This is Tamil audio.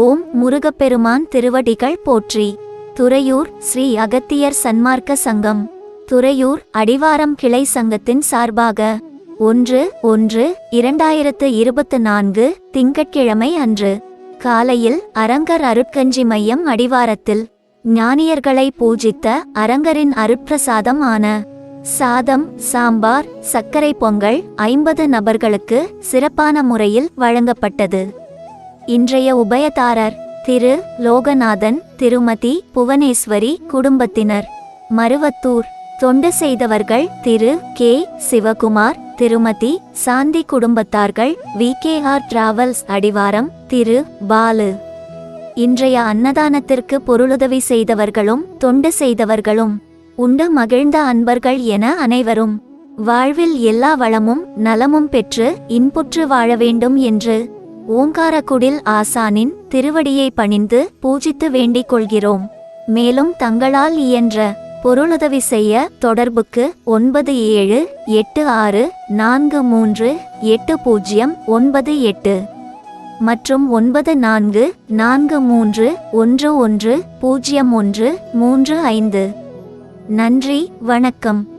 ஓம் முருகப்பெருமான் திருவடிகள் போற்றி. துறையூர் ஸ்ரீ அகத்தியர் சன்மார்க்க சங்கம். துறையூர் அடிவாரம் கிளை சங்கத்தின் சார்பாக ஒன்று ஒன்று இரண்டாயிரத்து இருபத்து நான்கு திங்கட்கிழமை அன்று காலையில் அரங்கர் அருட்கஞ்சி மையம் அடிவாரத்தில் ஞானியர்களை பூஜித்த அரங்கரின் அருட்பிரசாதம் ஆன சாதம் சாம்பார் சர்க்கரை பொங்கல் ஐம்பது நபர்களுக்கு சிறப்பான முறையில் வழங்கப்பட்டது. இன்றைய உபயதாரர் திரு லோகநாதன் திருமதி புவனேஸ்வரி குடும்பத்தினர். மருவத்தூர். தொண்டு செய்தவர்கள் திரு கே. சிவகுமார் திருமதி சாந்தி குடும்பத்தார்கள் வி. கே. ஆர். டிராவல்ஸ் அடிவாரம் திரு பாலு. இன்றைய அன்னதானத்திற்கு பொருளுதவி செய்தவர்களும் தொண்டு செய்தவர்களும் உண்டு மகிழ்ந்த அன்பர்கள் என அனைவரும். வாழ்வில் எல்லா வளமும் நலமும் பெற்று இன்புற்று வாழ வேண்டும் என்று ஓங்காரக்குடில் ஆசானின் திருவடியை பணிந்து பூஜித்து வேண்டிக் கொள்கிறோம். மேலும் தங்களால் இயன்ற பொருளுதவி செய்ய தொடர்புக்கு ஒன்பது ஏழு எட்டு ஆறு நான்கு மூன்று எட்டு பூஜ்ஜியம் ஒன்பது எட்டு மற்றும் ஒன்பது நான்கு நான்கு மூன்று ஒன்று ஒன்று பூஜ்ஜியம் ஒன்று மூன்று ஐந்து. நன்றி வணக்கம்.